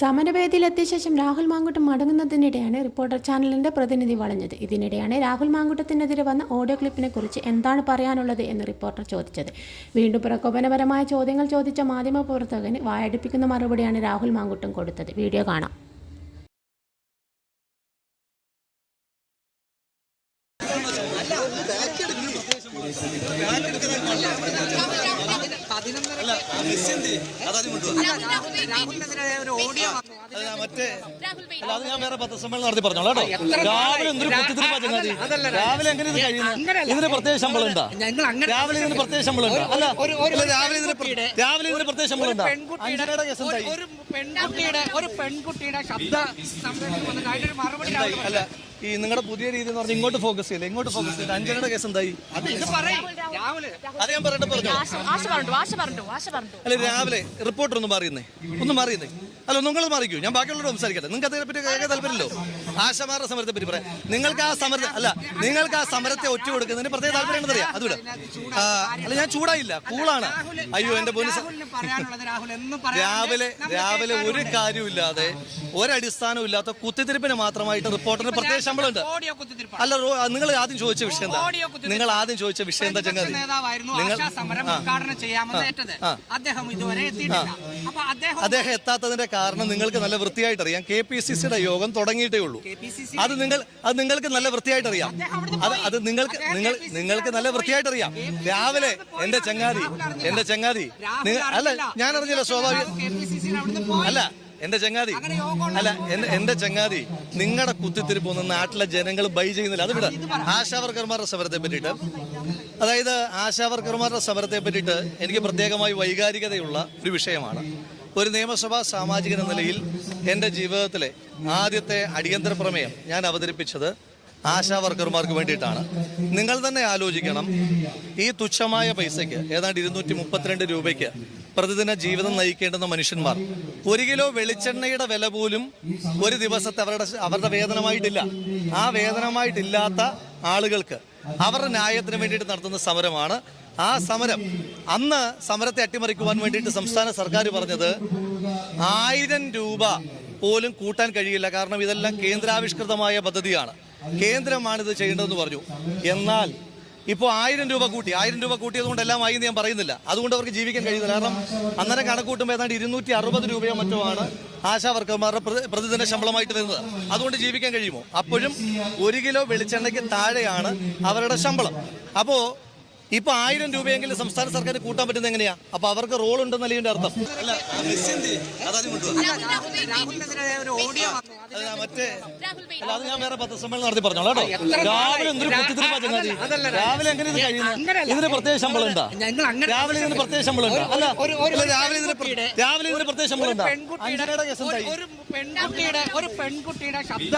സമരവേദിയിലെത്തിയ ശേഷം രാഹുൽ മാങ്കുട്ടം മടങ്ങുന്നതിനിടെയാണ് റിപ്പോർട്ടർ ചാനലിന്റെ പ്രതിനിധി വളഞ്ഞത്. ഇതിനിടെയാണ് രാഹുൽ മാങ്കുട്ടത്തിനെതിരെ വന്ന ഓഡിയോ ക്ലിപ്പിനെ കുറിച്ച് എന്താണ് പറയാനുള്ളത് എന്ന് റിപ്പോർട്ടർ ചോദിച്ചത്. വീണ്ടും പ്രകോപനപരമായ ചോദ്യങ്ങൾ ചോദിച്ച മാധ്യമ മാധ്യമപ്രവർത്തകന് വായടിപ്പിക്കുന്ന മറുപടിയാണ് രാഹുൽ മാങ്കുട്ടം കൊടുത്തത്. വീഡിയോ കാണാം. അല്ല, അത് ഞാൻ വേറെ പത്രസമ്മേളനം നടത്തി പറഞ്ഞോളാം കേട്ടോ. രാവിലെ എന്തൊരു കുത്തിത്തിരിപ്പാ ചങ്ങാതി. രാവിലെ എങ്ങനെ ഇത് കഴിയുന്നത് ഇതിന് പ്രത്യേക ശമ്പളം ഉണ്ടോ? രാവിലെ ഇതിന് പ്രത്യേക ശമ്പളം ഉണ്ടോ? അല്ല ഒരു- ഒരു- രാവിലെ ഇതിന് രാവിലെ ഇതിന് പ്രത്യേക ശമ്പളം ഉണ്ടോ? പെൺകുട്ടിയുടെ അഞ്ചരയുടെ കേസ് ഒരു- എന്തായി? ഒരു പെൺകുട്ടിയുടെ ഒരു പെൺകുട്ടിയുടെ ശബ്ദ സംരക്ഷണം വന്നിട്ട് അതിനൊരു മറുപടി അല്ല ഈ നിങ്ങളുടെ പുതിയ രീതി എന്ന് പറഞ്ഞാൽ ഇങ്ങോട്ട് ഫോക്കസ് ചെയ്യില്ല? ഇങ്ങോട്ട് ഫോക്കസ് ചെയ്ത് അഞ്ചരയുടെ കേസ് എന്തായി? ഇത് പറയും. രാഹുൽ അത് ഞാൻ പറയട്ടെ പറഞ്ഞോ? അല്ല രാവിലെ റിപ്പോർട്ടർ ഒന്ന് മാറിയുന്നേ ഒന്ന് മാറിയുന്നേ അല്ല നിങ്ങൾ മാറിക്കൂ. ഞാൻ ബാക്കിയുള്ളവരോട് സംസാരിക്കട്ടെ. നിങ്ങൾക്ക് അതിനെ പറ്റി കേൾക്കാൻ താല്പര്യമല്ലോ ആശമാരുടെ സമരത്തെ പറ്റി പറയാം. നിങ്ങൾക്ക് ആ സമരത്തെ അല്ല നിങ്ങൾക്ക് ആ സമരത്തെ ഒറ്റ കൊടുക്കുന്നതിന് പ്രത്യേക താല്പര്യം എന്നറിയാം അത് വിടാം ആ, അല്ല ഞാൻ ചൂടായില്ല. കൂളാണ്. അയ്യോ എന്റെ പോലീസ്. രാവിലെ രാവിലെ ഒരു. കാര്യമില്ലാതെ ഒരടിസ്ഥാനവും ഇല്ലാത്ത കുത്തിത്തിരിപ്പിന് മാത്രമായിട്ട് റിപ്പോർട്ടറിന് പ്രത്യേക ഓഡിയോ കുത്തിത്തിരിപ്പാണ്. അല്ല നിങ്ങൾ ആദ്യം ചോദിച്ച വിഷയം എന്താ? നിങ്ങൾ ആദ്യം ചോദിച്ച വിഷയം എന്താ ചങ്ങാതി? അദ്ദേഹം എത്താത്തതിന്റെ കാരണം നിങ്ങൾക്ക് നല്ല വൃത്തിയായിട്ട് അറിയാം കെ പി സി സിയുടെ യോഗം തുടങ്ങിയിട്ടേ ഉള്ളൂ. അത് നിങ്ങൾ അത് നിങ്ങൾക്ക് നല്ല വൃത്തിയായിട്ട് അറിയാം അത് അത് നിങ്ങൾക്ക് നിങ്ങൾ നിങ്ങൾക്ക് നല്ല വൃത്തിയായിട്ട് അറിയാം രാവിലെ എന്റെ ചങ്ങാതി എന്റെ ചങ്ങാതി അല്ല ഞാൻ അറിഞ്ഞില്ല സ്വാഭാവിക. അല്ല എന്റെ ചങ്ങാതി? അല്ല എന്റെ ചങ്ങാതി? നിങ്ങളുടെ കുത്തിത്തിരിപ്പ് ഒന്നും നാട്ടിലെ ജനങ്ങൾ ബൈ ചെയ്യുന്നില്ല. അത് വിട. ആശാവർക്കർമാരുടെ സമരത്തെ പറ്റിയിട്ട്. അതായത് ആശാവർക്കർമാരുടെ സമരത്തെ പറ്റിയിട്ട് എനിക്ക് പ്രത്യേകമായി വൈകാരികതയുള്ള ഒരു വിഷയമാണ്. ഒരു നിയമസഭാ സാമാജികൻ എന്ന നിലയിൽ എന്റെ ജീവിതത്തിലെ ആദ്യത്തെ അടിയന്തര പ്രമേയം ഞാൻ അവതരിപ്പിച്ചത് ആശാ വർക്കർമാർക്ക് വേണ്ടിയിട്ടാണ്. നിങ്ങൾ തന്നെ ആലോചിക്കണം. ഈ തുച്ഛമായ പൈസയ്ക്ക് ഏതാണ്ട് ഇരുന്നൂറ്റി മുപ്പത്തിരണ്ട് രൂപയ്ക്ക് പ്രതിദിന ജീവിതം നയിക്കേണ്ടുന്ന മനുഷ്യന്മാർ. ഒരു കിലോ വെളിച്ചെണ്ണയുടെ വില പോലും ഒരു ദിവസത്തെ അവരുടെ അവരുടെ വേതനമായിട്ടില്ല. ആ വേതനമായിട്ടില്ലാത്ത ആളുകൾക്ക് അവരുടെ ന്യായത്തിന് വേണ്ടിയിട്ട് നടത്തുന്ന സമരമാണ്. ആ സമരം അന്ന് സമരത്തെ അട്ടിമറിക്കുവാൻ വേണ്ടിയിട്ട് സംസ്ഥാന സർക്കാർ പറഞ്ഞത് ആയിരം രൂപ പോലും കൂട്ടാൻ കഴിയില്ല. കാരണം ഇതെല്ലാം കേന്ദ്രാവിഷ്കൃതമായ പദ്ധതിയാണ്. കേന്ദ്രമാണ് ഇത് ചെയ്യേണ്ടതെന്ന് പറഞ്ഞു. എന്നാൽ ഇപ്പോൾ ആയിരം രൂപ കൂട്ടി ആയിരം രൂപ കൂട്ടിയത് കൊണ്ട് എല്ലാം ആയി എന്ന് ഞാൻ പറയുന്നില്ല. അതുകൊണ്ട് അവർക്ക് ജീവിക്കാൻ കഴിയുന്നില്ല. കാരണം അന്നേരം കണക്ക് കൂട്ടുമ്പോൾ ഏതാണ്ട് ഇരുന്നൂറ്റി അറുപത് രൂപയോ മറ്റോ ആണ് ആശാ വർക്കർമാരുടെ പ്രതിദിന ശമ്പളമായിട്ട് വരുന്നത്. അതുകൊണ്ട് ജീവിക്കാൻ കഴിയുമോ? അപ്പോഴും ഒരു കിലോ വെളിച്ചെണ്ണയ്ക്ക് താഴെയാണ് അവരുടെ ശമ്പളം. അപ്പോൾ ഇപ്പൊ ആയിരം രൂപയെങ്കിലും സംസ്ഥാന സർക്കാർ കൂട്ടാൻ പറ്റുന്നത് എങ്ങനെയാ? അപ്പൊ അവർക്ക് റോൾ ഉണ്ടെന്നല്ലേ അർത്ഥം. അല്ല മറ്റേ അത് ഞാൻ വേറെ പത്രസമ്മേളനം നടത്തി പറഞ്ഞോളാം കേട്ടോ. രാവിലെ എന്തൊരു കുത്തിത്തിരിപ്പാ ചങ്ങാതി? രാവിലെ എങ്ങനെ ഇത് കഴിയുന്നത് ഇതിന് പ്രത്യേക ശമ്പളം ഉണ്ടോ? അങ്ങനെ രാവിലെ ഇതിന് പ്രത്യേക ശമ്പളം ഉണ്ടോ? അല്ല ഒരു- ഒരു- അല്ല, രാവിലെ ഇതിന് പ്ര- രാവിലെ ഇതിന് പ്രത്യേക ശമ്പളം ഉണ്ടോ? അഞ്ചരയുടെ കേസ് എന്തായി? ഒരു പെൺകുട്ടിയുടെ ഒരു പെൺകുട്ടിയുടെ ശബ്ദ